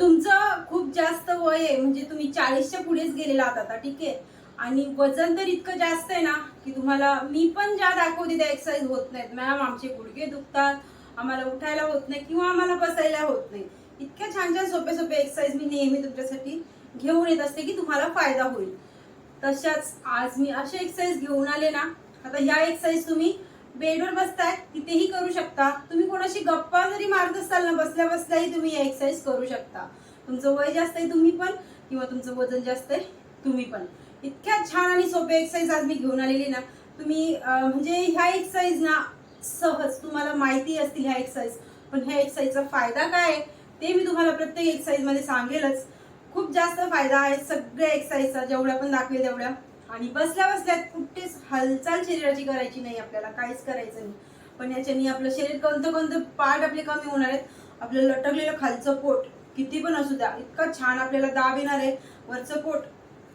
तुमचं खूप जास्त वय आहे म्हणजे तुम्ही चाळीसच्या पुढेच गेलेला आहात आता ठीक आहे? आणि वजन तर इतकं जास्त आहे ना की तुम्हाला मी पण ज्या दाखवते त्या एक्सरसाइज होत नाहीत. मॅम आमचे गुडघे दुखतात आम्हाला उठायला होत नाही किंवा आम्हाला बसायला होत नाही. इतक्या छान छान सोपे सोपे एक्सरसाइज मी नेहमी तुमच्यासाठी घेऊन येत असते की तुम्हाला फायदा होईल. तशाच आज मी असे एक्सरसाइज घेऊन आले ना आता ह्या एक्सरसाइज तुम्ही बेडवर बसताय तिथेही करू शकता. तुम्ही कोणाशी गप्पा जरी मारत असाल ना बसल्या बसल्याही तुम्ही या एक्सरसाइज करू शकता. तुमचं वय जास्त आहे तुम्ही पण किंवा तुमचं वजन जास्त आहे तुम्ही पण. इतक्या छान आणि सोपे एक्सरसाइज आज मी घेऊन आलेली ना तुम्ही म्हणजे ह्या एक्सरसाइज ना सहज तुम्हाला माहिती असतील ह्या एक्सरसाइज पण ह्या एक्सरसाइजचा फायदा काय आहे ते मी तुम्हाला प्रत्येक एक्सरसाइजमध्ये सांगेलच. खूप जास्त फायदा आहे सगळ्या एक्सरसाइजचा जेवढ्या पण दाखवेल तेवढ्या. आणि बसल्या बसल्या कुठेच हालचाल शरीराची करायची नाही आपल्याला काहीच करायचं नाही. पण याच्यानी आपलं शरीर कोणतं कोणतं पार्ट आपले कमी होणार आहेत आपलं लटकलेलं खालचं पोट किती पण असू द्या इतकं छान आपल्याला दाब येणार आहे वरचं पोट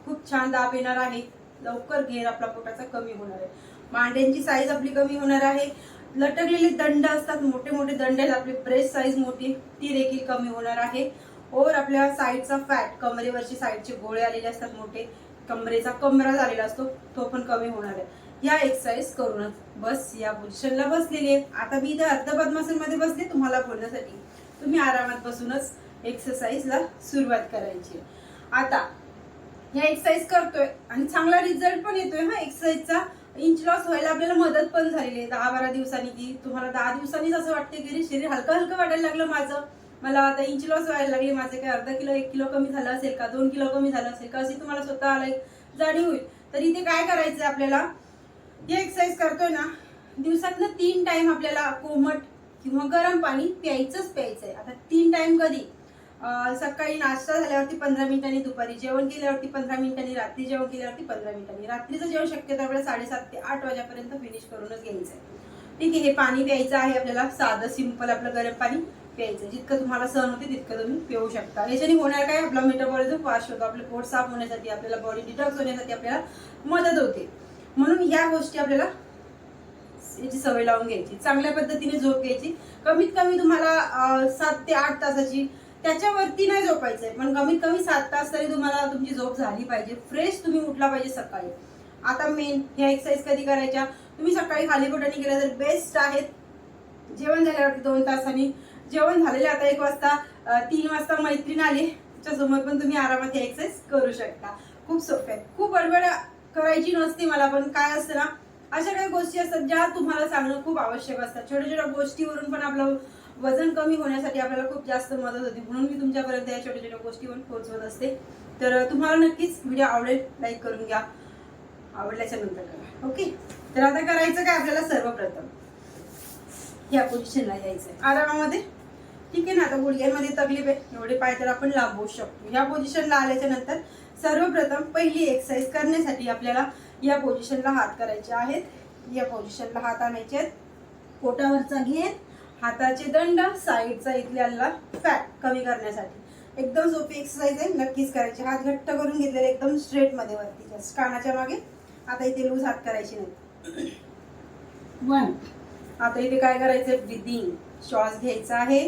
खूप छान दाब येणार आहे लवकर घेर आपला पोटाचा कमी होणार आहे. मांड्यांची साईज आपली कमी होणार आहे लटकलेले दंड असतात मोठे मोठे दंड आहेत आपली ब्रेस्ट साईज मोठी ती देखील कमी होणार आहे. और आपल्या साईडचा फॅट कमरेवरची साईडचे गोळे आलेले असतात मोठे कमरेचा कमरा झालेला असतो तो पण कमी होणार आहे. या एक्सरसाइज करूनच बस या पोझिशनला बसलेली आहे. आता मी इथे अर्ध पद्मासनमध्ये बसले तुम्हाला बोलण्यासाठी. तुम्ही आरामात बसूनच एक्सरसाइजला सुरुवात करायची आहे. आता ह्या एक्सरसाइज करतोय आणि चांगला रिझल्ट पण येतोय हा एक्सरसाइजचा इंच लॉस व्हायला आपल्याला मदत पण झालेली आहे. दहा बारा दिवसांनी की तुम्हाला दहा दिवसांनीच असं वाटतं की शरीर हलकं हलकं वाटायला लागलं माझं. मला आता इंच लॉस व्हायला लागले माझे काय अर्धा किलो एक किलो कमी झालं असेल का दोन किलो कमी झालं असेल का अशी तुम्हाला स्वतःला एक जाणीव होईल. तर इथे काय करायचंय आपल्याला? हे एक्सरसाइज करतोय ना दिवसातनं तीन टाइम आपल्याला कोमट किंवा गरम पाणी प्यायचंच आहे आता तीन टाइम कधी? सकाळी नाश्ता झाल्यावरती पंधरा मिनिटांनी दुपारी जेवण केल्यावरती पंधरा मिनिटांनी रात्री जेवण केल्यावरती पंधरा मिनिटांनी. रात्रीचं जेवण शक्यतो आपल्याला साडेसात ते आठ वाजेपर्यंत फिनिश करूनच घ्यायचं आहे ठीक आहे हे पाणी प्यायचं आहे आपल्याला साधं सिंपल आपलं गरम पाणी. प्यायचं. जितकं तुम्हाला सहन होते तितकं तुम्ही पिऊ शकता. याच्याने होणार काय? आपला मेटाबॉलिझम फास्ट होतो. आपलं पोट साफ होण्यासाठी आपल्याला बॉडी डिटॉक्स होण्यासाठी आपल्याला मदत होते. म्हणून या गोष्टी आपल्याला याची सवय लावून घ्यायची. चांगल्या पद्धतीने झोप घ्यायची. कमीत कमी तुम्हाला सात ते आठ तासाची त्याच्यावरती नाही झोपायचंय. पण कमीत कमी सात तास तरी तुम्हाला तुमची झोप झाली पाहिजे. फ्रेश तुम्ही उठला पाहिजे सकाळी. आता मेन ह्या एक्सरसाइज कधी करायच्या? तुम्ही सकाळी खाली पोटाने केल्या तर बेस्ट आहेत जेवण झाल्यावरती दोन तासांनी जेवण झालेले आता एक वाजता तीन वाजता मैत्रीण आली. त्याच्यासमोर पण तुम्ही आरामात एक्सरसाइज करू शकता. खूप सोपे आहेत खूप बडबड करायची नसते मला पण काय असतं ना अशा काही गोष्टी असतात ज्या तुम्हाला सांगणं खूप आवश्यक असतात. छोट्या छोट्या गोष्टीवरून पण आपलं वजन कमी होण्यासाठी आपल्याला खूप जास्त मदत होते. म्हणून मी तुमच्यापर्यंत या छोट्या छोट्या गोष्टीवर पोहोचवत असते. तर तुम्हाला नक्कीच व्हिडिओ आवडेल लाईक करून घ्या. आवडल्याच्या नंतर करा. ओके? तर आता करायचं काय आपल्याला सर्वप्रथम? या पोझिशनला यायचं आरामामध्ये? ठीक आहे ना? आता गुडघ्यांमध्ये तकलीफ आहे. एवढे पाय तर आपण लांबवू शकतो. या पोझिशनला आल्याच्यानंतर सर्वप्रथम पहिली एक्सरसाइज करण्यासाठी आपल्याला या पोझिशनला हात करायचे आहेत. या पोझिशनला हात आणायचे आहेत. पोटावरचा घेर हाताचे दंड साईडचा इथल्याला फॅट कमी करण्यासाठी. एकदम सोपी एक्सरसाइज आहे. नक्कीच करायची. हात घट्ट करून घेतलेले एकदम स्ट्रेटमध्ये वरती. जस्ट कानाच्या मागे. आता इथे लूज हात करायचे नाही वन आता इथे काय करायचंय? ब्रिदिंग श्वास घ्यायचा आहे.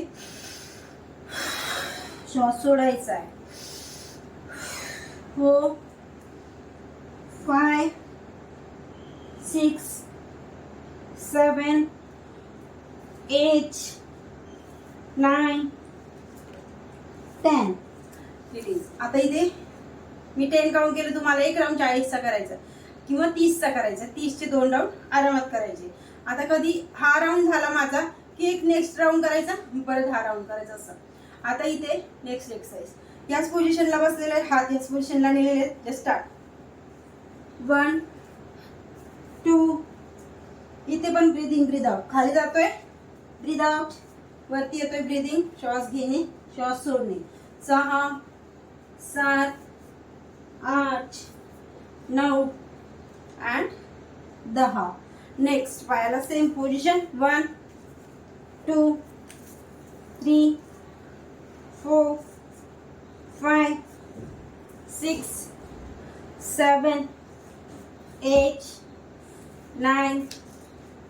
श्वास सोडायचा आहे. हो. Five six seven eight nine ten release आता इथे मी टेन काउंट केलं तुम्हाला एक राऊंड चाळीसचा करायचा किंवा तीसचा करायचा तीसचे दोन राऊंड आरामात करायचे. आता कधी हा राऊंड झाला माझा की एक नेक्स्ट राऊंड करायचा परत हा राऊंड करायचा असं. आता इथे नेक्स्ट एक्सरसाइज याच पोझिशनला बसलेले आहेत. हात याच पोझिशनला नेलेले आहेत. जस्ट स्टार्ट वन टू इथे पण ब्रिदिंग ब्रिद आउट खाली जातोय. ब्रिद आउट वरती येतोय ब्रिदिंग श्वास घेणे. श्वास सोडणे. सहा सात आठ नऊ अँड दहा. नेक्स्ट पायाला same position one two three four five six seven eight, nine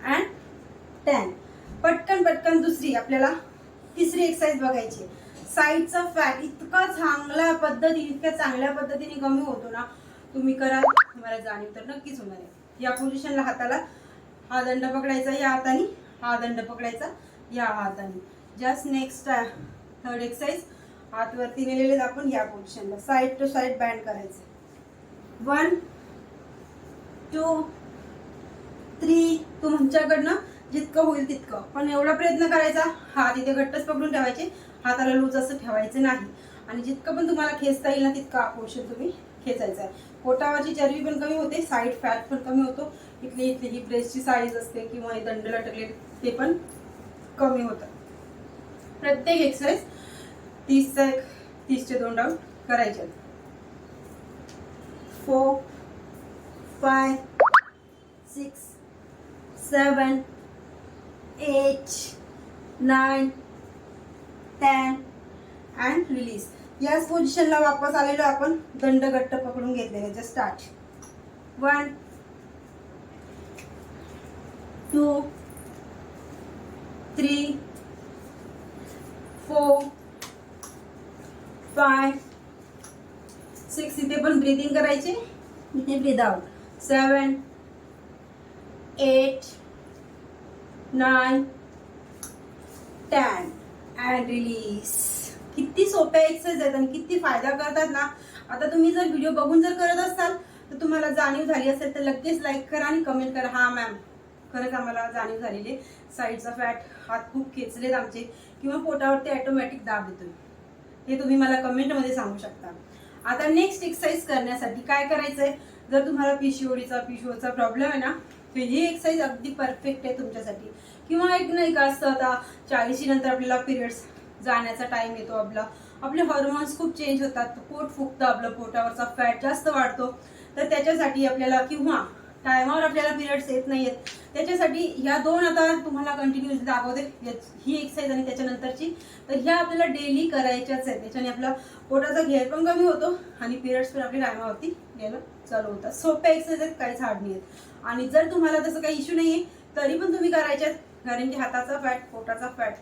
and ten पटकन पटकन दुसरी आपल्याला तिसरी एक्सरसाइज बघायची साईडचा फॅट इतका चांगल्या पद्धतीने इतक्या चांगल्या पद्धतीने कमी होतो ना तुम्ही करा. तुम्हाला जाणीव तर नक्कीच होणार आहे. या पोझिशनला हाताला हा दंड पकडायचा या हाताने हा दंड पकडायचा. या हाताने. जस्ट नेक्स्ट थर्ड एक्सरसाइज हात वरती नेलेले आपण या पोझिशनला साईड टू साईड बँड करायचं. वन टू थ्री तुमच्याकडनं जितकं होईल तितकं. पण एवढा प्रयत्न करायचा हात इथे घट्टच पकडून ठेवायचे. हाताला लूज असं ठेवायचं नाही. आणि जितकं पण तुम्हाला खेचता येईल ना तितकं पोर्शन तुम्ही खेचायचं आहे. पोटावरची चरबी पण कमी होते साईड फॅट पण कमी होतो. इथली इथली ही ब्रेस्टची साईज असते किंवा हे दंड लटकले ते पण कमी होतात प्रत्येक एक्सरसाइज तीसचा एक तीसचे दोन राऊंड करायचे. Four five six seven eight nine ten and release याच पोझिशनला वापस आलेलो आपण दंड घट्ट पकडून घेतलेले start one two three four five six इथे पण ब्रिदिंग करायचे. इथे breathe out seven eight nine ten and release किती सोप्या एक्सरसाइज आहेत आणि किती फायदा करतात ना. आता तुम्ही जर व्हिडिओ बघून जर करत असाल तर तुम्हाला जाणीव झाली असेल तर लगेच लाईक करा आणि कमेंट करा. हा मॅम खरंच आम्हाला जाणीव झालेली साईडचा फॅट हात खूप खेचलेत आमचे. किंवा पोटावरती ऑटोमॅटिक दाब देतोय हे तुम्ही मला कमेंटमध्ये सांगू शकता. आता नेक्स्ट एक्सरसाइज करण्यासाठी काय करायचंय? जर तुम्हाला पिशिओडीचा पिशिओचा प्रॉब्लेम आहे ना तर ही एक्सरसाइज अगदी परफेक्ट आहे तुमच्यासाठी. किंवा एक नाही का असतं आता चाळीशी नंतर आपल्याला पिरियड्स जाण्याचा टाइम येतो आपला. आपले हॉर्मोन्स खूप चेंज होतात. पोट फुगतं आपलं पोटावरचा फॅट जास्त वाढतो. तर त्याच्यासाठी आपल्याला किंवा टायमावर आपल्याला पिरियड्स येत नाही आहेत त्याच्यासाठी ह्या दोन आता तुम्हाला कंटिन्युअसली दाखवते. ही एक्सरसाइज आणि त्याच्यानंतरची. तर ह्या आपल्याला डेली करायच्याच आहेत. त्याच्याने आपला पोटाचा घेर पण कमी होतो आणि पिरियड्स पण आपल्या टायमावरती यायला चालू होतात. सोप्या एक्सरसाइज आहेत काहीच हार्ड नाही आहेत आणि जर तुम्हाला तसं काही इश्यू नाही आहे तरी पण तुम्ही करायच्यात कारण की हाताचा फॅट पोटाचा फॅट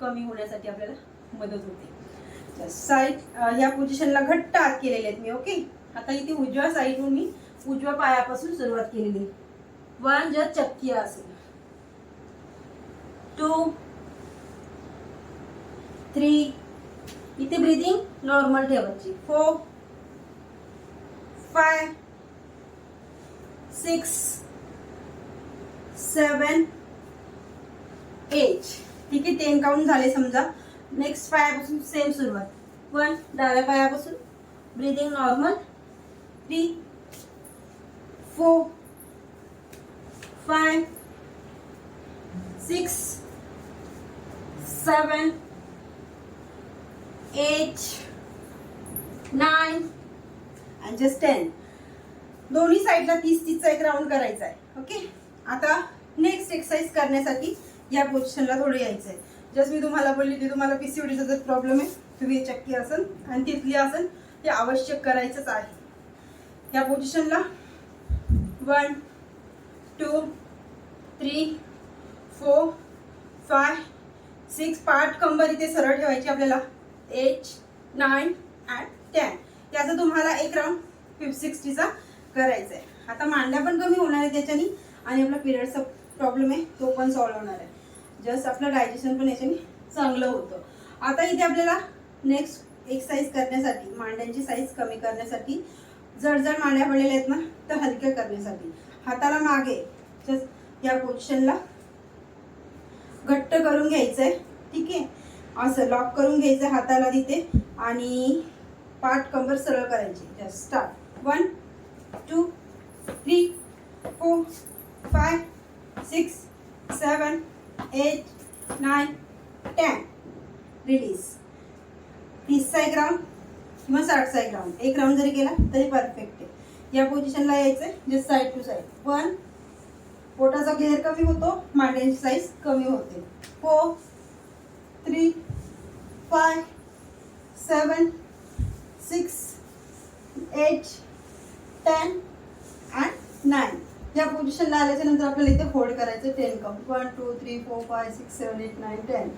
कमी होण्यासाठी आपल्याला मदत होते. साईड ह्या पोझिशनला घट्ट आत केलेले आहेत मी ओके आता इथे उजव्या साईडहून मी उजव्या पायापासून सुरुवात केलेली आहे. वन जर चक्की असेल. टू थ्री इथे ब्रिदिंग नॉर्मल ठेवायची. Four five six seven eight ठीक आहे टेन काउंट झाले समजा. नेक्स्ट पायापासून सेम सुरुवात. वन डाव्या पायापासून breathing normal three four five, six seven eight, nine and just ten दोन्ही साईडला तीस तीसचा एक राऊंड करायचा आहे ओके आता नेक्स्ट एक्सरसाइज करण्यासाठी या पोझिशनला थोडं यायचं आहे जस्ट मी तुम्हाला बोलली की तुम्हाला पीसीओडीचा जर प्रॉब्लेम आहे तुम्ही चक्की असेल आणि तिथली असेल ते आवश्यक करायचंच आहे. या पोझिशनला one two three four five six पाठ कंबर इथे सरळ ठेवायची आपल्याला. एट नाईन अँड टेन याचा तुम्हाला एक राऊंड फिफ्ट सिक्स्टीचा करायचा आहे आता मांड्या पण कमी होणार आहे त्याच्यानी आणि आपला पिरियडचा प्रॉब्लेम आहे तो पण सॉल्व्ह होणार आहे. जस्ट आपलं डायजेशन पण याच्याने चांगलं होतं. आता इथे आपल्याला नेक्स्ट एक्सरसाइज करण्यासाठी मांड्यांची साईज कमी करण्यासाठी जड जड मांड्या पडलेल्या आहेत ना तर हलक्या करण्यासाठी. हाताला मागे. जस्ट या पोझिशनला घट्ट करून घ्यायचं आहे ठीक आहे? असं लॉक करून घ्यायचं हाताला तिथे. आणि पाठ कंबर सरळ करायची. Just start one two three four five six seven eight nine ten release तीस साय ग्राउंड किंवा साठ एक ग्राउंड एक राऊंड जरी केला तरी परफेक्ट आहे. या पोझिशनला यायचं आहे जे साईड टू साईड वन पोटाचा घेर कमी होतो मांड्यांची साईज कमी होते. Four three five seven six eight ten and nine या पोझिशनला आल्याच्यानंतर आपल्याला इथे होल्ड करायचं ten count one two three four five six seven eight nine ten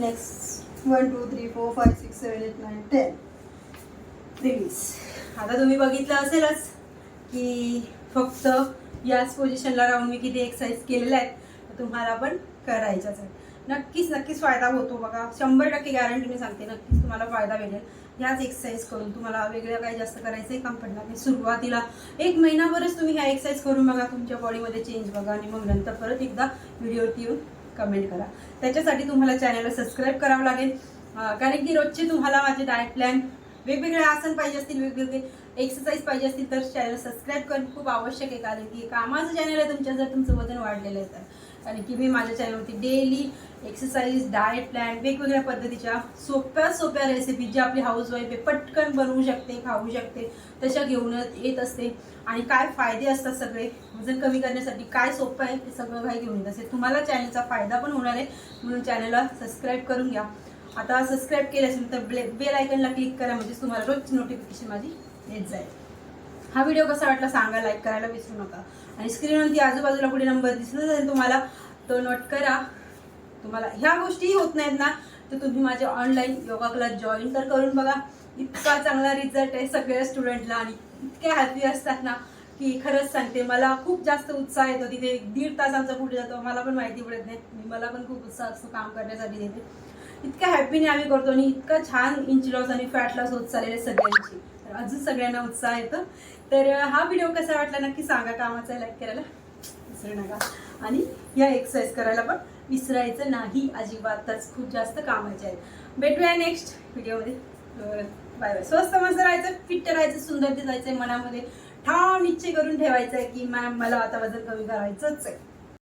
next one two three four five six seven eight nine ten release आता तुम्ही बघितलं असेलच. की फक्त याच पोझिशनला राहून मी किती एक्सरसाइज केलेल्या आहेत तर तुम्हाला पण करायच्याच आहेत नक्कीच नक्कीच फायदा होतो बघा. शंभर टक्के गॅरंटीने सांगते नक्कीच तुम्हाला फायदा भेटेल. याच एक्सरसाइज करून तुम्हाला वेगळं काही जास्त करायचंही काम पडणार नाही. सुरुवातीला एक महिनाभरच तुम्ही ह्या एक्सरसाइज करून बघा तुमच्या बॉडीमध्ये चेंज बघा आणि मग नंतर परत एकदा व्हिडिओवरती येऊन कमेंट करा. त्याच्यासाठी तुम्हाला चॅनलला सबस्क्राईब करावं लागेल. कारण की रोजचे तुम्हाला माझे डाएट प्लॅन वेगवेगळे आसन पाहिजे असतील वेगवेगळे एक्सरसाइज पाहिजे असतील तर चॅनल सबस्क्राईब करणं खूप आवश्यक आहे. कारण की कामाचं चॅनल आहे तुमच्या जर तुमचं वजन वाढलेलं आहे तर. कारण की मी माझ्या चॅनलवरती डेली एक्सरसाइज डाएट प्लॅन वेगवेगळ्या पद्धतीच्या सोप्या सोप्या रेसिपी ज्या आपली हाऊसवाईफ आहे पटकन बनवू शकते खाऊ शकते तशा घेऊन येत असते. आणि काय फायदे असतात सगळे वजन कमी करण्यासाठी काय सोपं आहे ते सगळं काही घेऊन येत असते. तुम्हाला चॅनलचा फायदा पण होणार आहे म्हणून चॅनलला सबस्क्राईब करून घ्या. आता सबस्क्राईब केले असेल तर बेल बेल आयकनला क्लिक करा म्हणजे तुम्हाला रोज नोटिफिकेशन माझी येत जाईल. हा व्हिडिओ कसा वाटला सांगा लाईक करायला विसरू नका. आणि स्क्रीनवरती आजूबाजूला कुठे नंबर दिसला तर तुम्हाला तो नोट करा. तुम्हाला ह्या गोष्टी होत नाहीत ना तर तुम्ही माझ्या ऑनलाईन योगा क्लास जॉईन तर करून बघा. इतका चांगला रिझल्ट आहे सगळ्या स्टुडंटला आणि इतके हॅपी असतात ना की खरंच सांगते मला खूप जास्त उत्साह येतो. तिथे दीड तास आमचा पुढे जातो मला पण माहिती पडत नाही. मला पण खूप उत्साह असतो काम करण्यासाठी तिथे. इतक्या हॅपीने आम्ही करतो आणि इतकं छान इंच लॉस आणि फॅट लॉस होत चाललेले सगळ्यांची. तर अजून सगळ्यांना उत्साह येतो. तर हा व्हिडिओ कसा वाटला नक्की सांगा कामाचा लाईक करायला. विसरू नका. आणि या एक्सरसाइज करायला पण विसरायचं नाही. अजिबातच खूप जास्त कामाचे आहेत. भेटूया नेक्स्ट व्हिडिओमध्ये बाय बाय स्वस्त मस्त राहायचं फिट राहायचं सुंदर दिसायचं मनामध्ये ठाव निश्चय करून ठेवायचं आहे की मॅम मला आता वजन कमी करायचंच आहे.